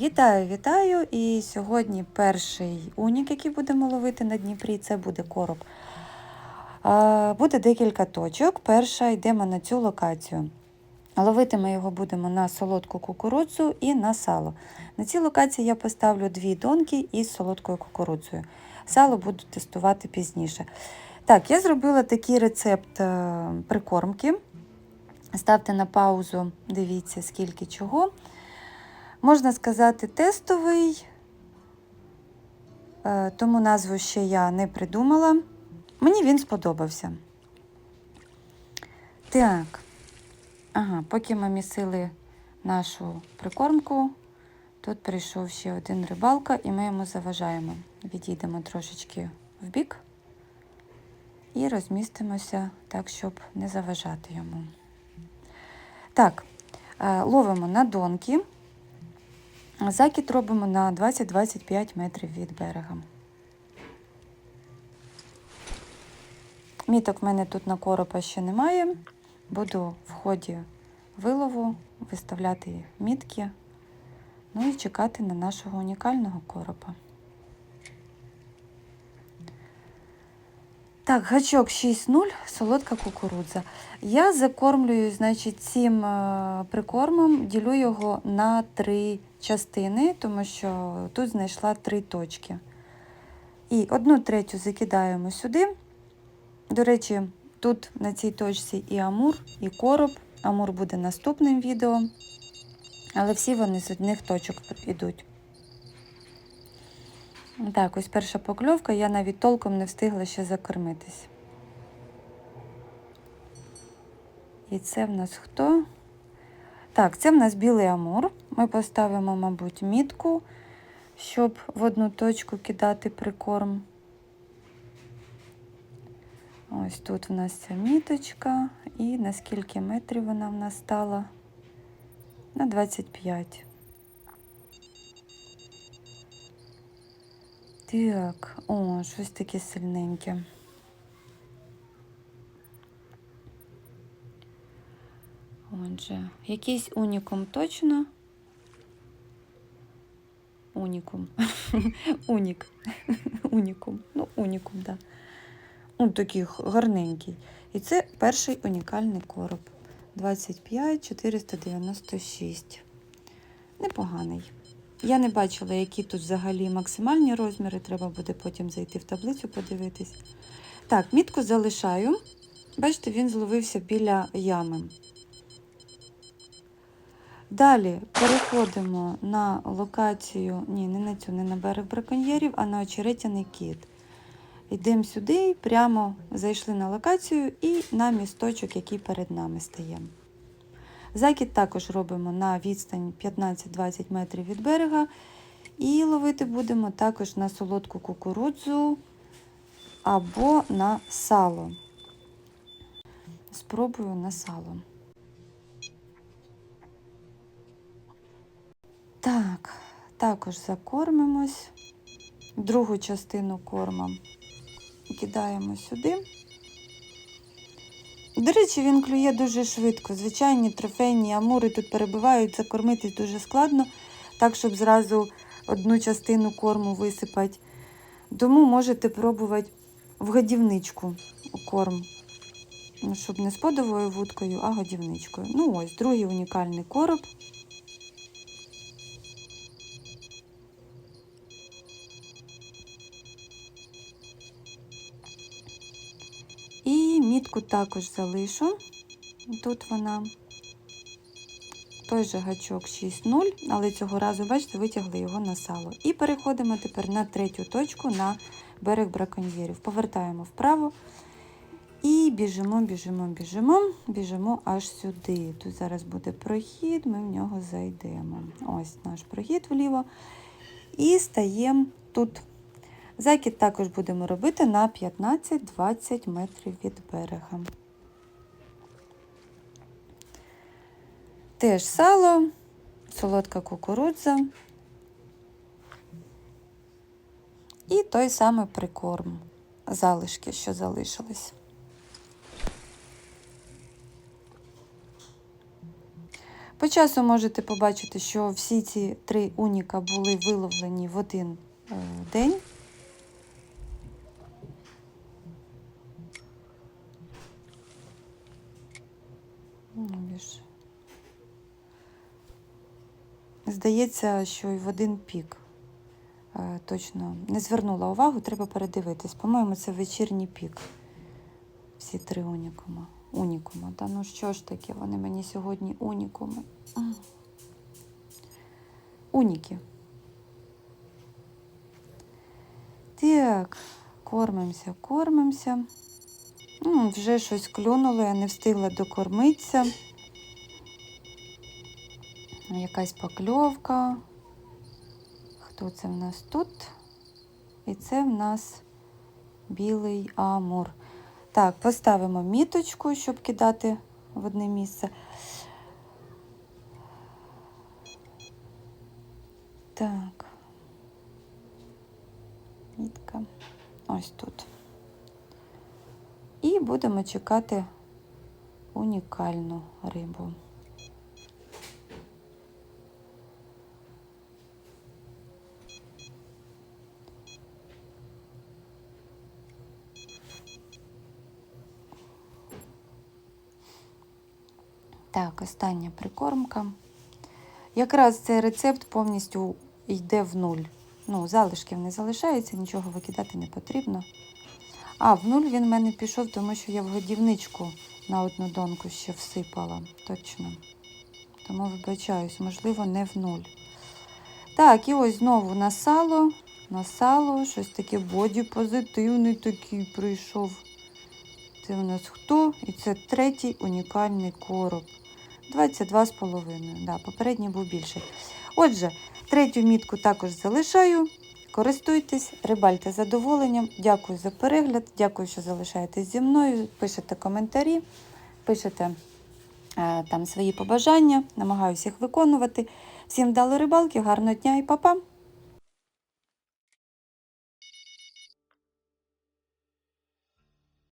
Вітаю, вітаю! І сьогодні перший унік, який будемо ловити на Дніпрі, це буде короб. Буде декілька точок. Перша йдемо на цю локацію. Ловити ми його будемо на солодку кукурудзу і на сало. На цій локації я поставлю дві донки із солодкою кукурудзою. Сало буду тестувати пізніше. Так, я зробила такий рецепт е, прикормки. Ставте на паузу, дивіться, скільки чого. Можна сказати, тестовий, е, тому назву ще я не придумала. Мені він сподобався. Так, ага, поки ми місили нашу прикормку, тут прийшов ще один рибалка, і ми йому заважаємо. Відійдемо трошечки вбік і розмістимося так, щоб не заважати йому. Так, е, ловимо на донки. Закид робимо на 20-25 метрів від берега. Міток в мене тут на коропа ще немає. Буду в ході вилову виставляти мітки, ну і чекати на нашого унікального коропа. Так, гачок 6.0, солодка кукурудза. Я закормлюю, значить, цим е, прикормом, ділю його на три частини, тому що тут знайшла три точки. І одну третю закидаємо сюди. До речі, тут на цій точці і амур, і короб. Амур буде наступним відео, але всі вони з одних точок йдуть. Так, ось перша покльовка, я навіть толком не встигла ще закормитись. І це в нас хто? Так, це в нас білий амур. Ми поставимо, мабуть, мітку, щоб в одну точку кидати прикорм. Ось тут в нас ця міточка. І на скільки метрів вона в нас стала? На 25. Так, о, щось таке сильненьке. Отже, якийсь унікум точно. Унікум. Унік. Унікум. Ну, унікум, так. Да. Ну, такий гарненький. І це перший унікальний короб. 25 496. Непоганий. Я не бачила, які тут взагалі максимальні розміри. Треба буде потім зайти в таблицю, подивитись. Так, мітку залишаю. Бачите, він зловився біля ями. Далі переходимо на локацію, ні, не на цю, не на берег браконьєрів, а на очеретяний кіт. Йдемо сюди, прямо зайшли на локацію і на місточок, який перед нами стає. Закид також робимо на відстань 15-20 метрів від берега. І ловити будемо також на солодку кукурудзу або на сало. Спробую на сало. Так, також закормимось. Другу частину корма кидаємо сюди. До речі, він клює дуже швидко. Звичайні трофейні амури тут перебувають, закормитись дуже складно, так, щоб зразу одну частину корму висипати. Тому можете пробувати в годівничку корм. Ну, щоб не з подовою вудкою, а годівничкою. Ну ось, другий унікальний короб. І мітку також залишу. Тут вона той же гачок 6.0, але цього разу, бачите, витягли його на сало. І переходимо тепер на третю точку на берег браконьєрів. Повертаємо вправо і біжимо, біжимо, біжимо, біжимо аж сюди. Тут зараз буде прохід, ми в нього зайдемо. Ось наш прохід вліво. І стаємо тут. Закид також будемо робити на 15-20 метрів від берега. Теж сало, солодка кукурудза і той самий прикорм, залишки, що залишились. По часу можете побачити, що всі ці три уніка були виловлені в один е, день. Ну. Здається, що і в один пік. Е, Точно не звернула увагу, треба передивитись. По-моєму, це вечірній пік. Всі три унікума. Унікума. Та ну що ж таке, вони мені сьогодні унікуми. Уніки. Так, кормимося, кормимося. М, Вже щось клюнуло, я не встигла докормитися. Якась покльовка. Хто це в нас тут? І це в нас білий амур. Так, поставимо міточку, щоб кидати в одне місце. Так. Мітка. Ось тут. І будемо чекати унікальну рибу. Так, остання прикормка. Якраз цей рецепт повністю йде в нуль. Ну, залишків не залишається, нічого викидати не потрібно. А, в нуль він в мене пішов, тому що я в годівничку на одну донку ще всипала. Точно. Тому вибачаюсь, можливо, не в нуль. Так, і ось знову на сало. На сало, щось таке боді позитивний такий прийшов. Це у нас хто? І це третій унікальний короб. 22,5. Да, попередній був більший. Отже, третю мітку також залишаю. Користуйтесь, рибальте задоволенням. Дякую за перегляд, дякую, що залишаєтесь зі мною. Пишете коментарі, пишете е, там свої побажання, намагаюся їх виконувати. Всім вдало рибалки, гарного дня і па-па!